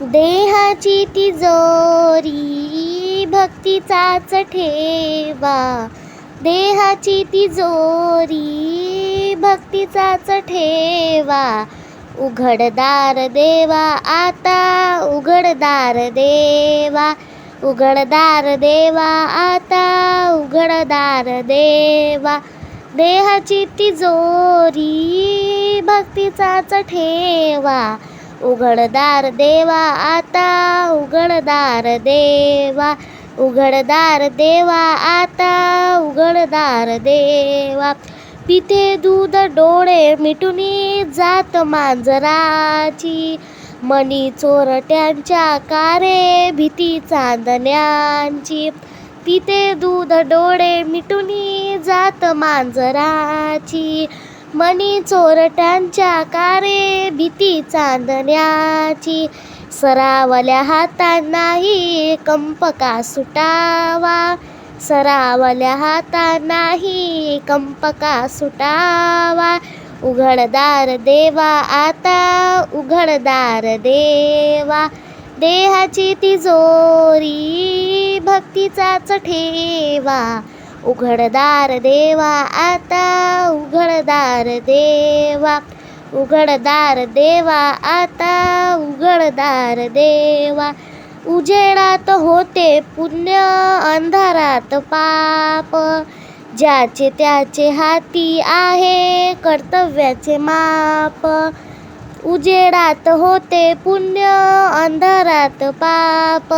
देहाची तिजोरी भक्तीचाच ठेवा. देहाची तिजोरी भक्तीचाच ठेवा. उघडदार देवा आता उघडदार देवा. उघडदार देवा आता उघडदार देवा. देहाची तिजोरी भक्तीचाच ठेवा. उघडदार देवा आता उघडदार देवा. उघडदार देवा आता उघडदार देवा. पिथे दूध डोळे मिटुनी जात मांजराची. मनी चोरट्यांच्या कारे भीती चांदण्यांची. पिते दूध डोळे मिटुनी जात मांजराची. मनी चोरट्यांच्या कारे भीती चांदण्याची. सरावल्या हातांनाही कंप का सुटावा. सरावल्या हातांनाही कंप का सुटावा. उघडदार देवा आता उघडदार देवा. देहाची तिजोरी भक्तीचाच ठेवा. उघडदार देवा आता उघडदार देवा. उघडदार देवा आता उघडदार देवा. उजेडात होते पुण्य अंधारात पाप. ज्याचे त्याचे हाती आहे कर्तव्याचे माप. उजेडात होते पुण्य अंधारात पाप.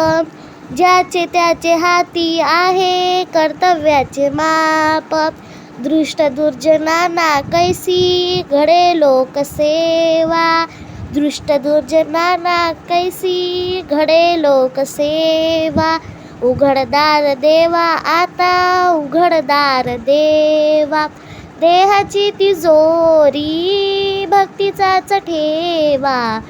ज्याचे त्याचे हाती आहे कर्तव्याचे माप. दृष्ट दुर्जनाना कैसी घडे लोकसेवा. दृष्ट दुर्जनाना कैसी घडे लोकसेवा. उघडदार देवा आता उघडदार देवा. देहाची तिजोरी भक्तीचाच ठेवा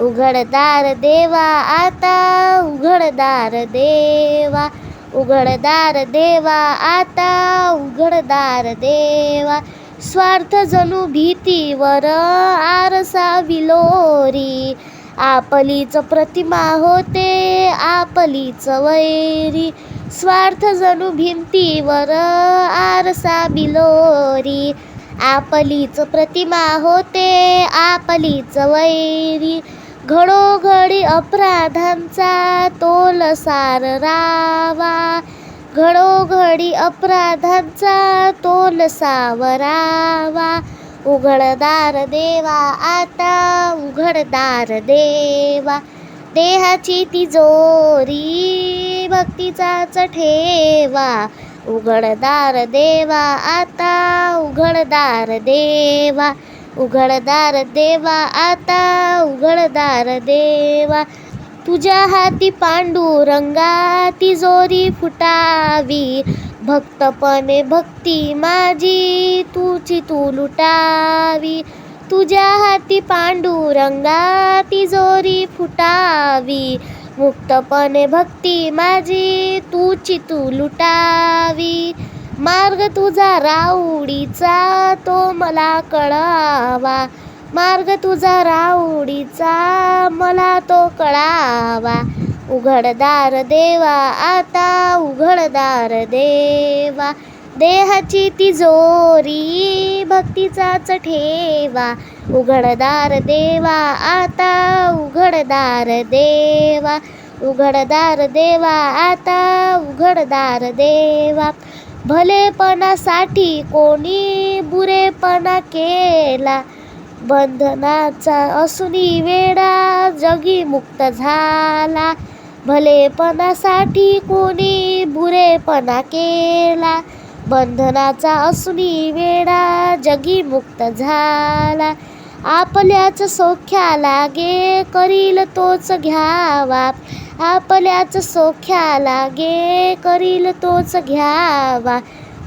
उघडदार देवा आता उघडदार देवा. उघडदार देवा आता उघडदार देवा. स्वार्थ जणू भीतीवर आरसा विलोरी आपलीच प्रतिमा होते आपलीच वैरी. स्वार्थ जणू भिंतीवर आरसा बिलोरी आपलीच प्रतिमा होते आपलीच वैरी. घडोघडी अपराधांचा तोल सार रावा. घडोघडी अपराधांचा तोल सावरावा. उघडदार देवा आता उघडदार देवा. देहाची तिजोरी भक्तीचाच ठेवा. उघडदार देवा आता उघडदार देवा. उघडदार देवा आता उघडदार देवा. तुझ्या हाती पांडुरंगा तिजोरी फुटावी. भक्तपणे भक्ती माझी तुझी तू लुटावी. तुझ्या हाती पांडुरंगा तिजोरी फुटावी. मुक्तपणे भक्ती माझी तुची तू लुटावी. मार्ग तुझा राऊडीचा तो मला कळावा. मार्ग तुझा राऊडीचा मला तो कळावा. उघडदार देवा आता उघडदार देवा. देहाची तिजोरी भक्तीचाच ठेवा. उघडदार देवा आता उघडदार देवा. उघडदार देवा आता उघडदार देवा. भलेपणासाठी कोणी बुरेपणा केला. बंधनाचा असुनी वेडा जगी मुक्त झाला. भलेपणासाठी कोणी बुरेपणा केला. बंधनाचा असुनी वेडा जगी मुक्त झाला. आपल्याच सोख्या लागे करील तोच घ्यावा आपल्याच सोख्या लागे करील तोच घ्यावा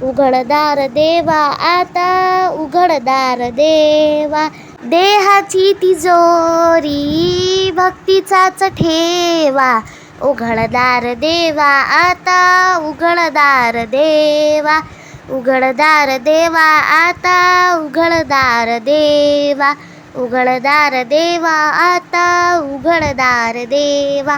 उघडदार देवा आता उघडदार देवा. देहाची तिजोरी भक्तीचाच ठेवा. उघडदार देवा आता उघडदार देवा. उघडदार देवा आता उघडदार देवा. उघडदार देवा आता उघडदार देवा.